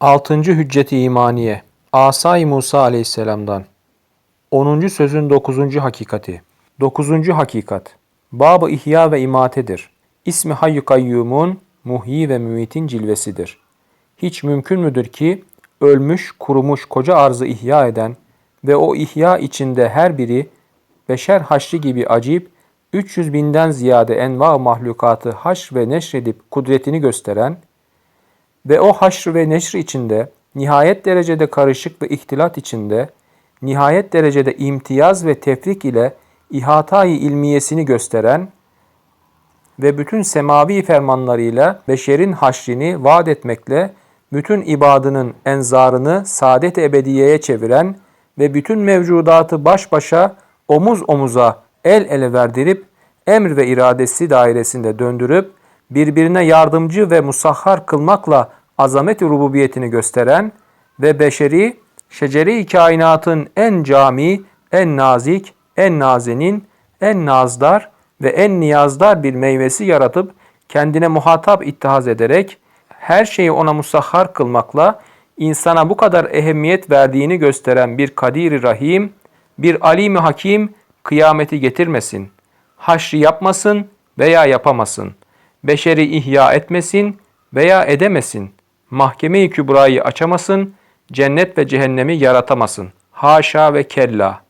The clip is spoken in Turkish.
6. Hücceti İmaniye Asay Musa Aleyhisselam'dan 10. sözün 9. hakikati 9. hakikat Bab-ı İhya ve İmatedir. İsmi Hayy Kayyumun muhyi ve mümitin cilvesidir. Hiç mümkün müdür ki ölmüş, kurumuş koca arzı ihya eden ve o ihya içinde her biri beşer haşri gibi acip 300 binden ziyade enva mahlukatı haşr ve neşredip kudretini gösteren ve o haşr ve neşr içinde nihayet derecede karışık ve ihtilat içinde nihayet derecede imtiyaz ve tefrik ile ihatayı ilmiyesini gösteren ve bütün semavi fermanlarıyla beşerin haşrini vaat etmekle bütün ibadının enzarını saadet ebediyeye çeviren ve bütün mevcudatı baş başa omuz omuza el ele verdirip emr ve iradesi dairesinde döndürüp birbirine yardımcı ve musahhar kılmakla azamet-i rububiyetini gösteren ve beşeri, şeceri kainatın en cami, en nazik, en nazenin, en nazdar ve en niyazdar bir meyvesi yaratıp kendine muhatap ittihaz ederek her şeyi ona musahhar kılmakla insana bu kadar ehemmiyet verdiğini gösteren bir kadiri rahim, bir alimi hakim kıyameti getirmesin. Haşri yapmasın veya yapamasın. Beşeri ihya etmesin veya edemesin. Mahkeme-i kübrayı açamasın, cennet ve cehennemi yaratamasın. Haşa ve kella.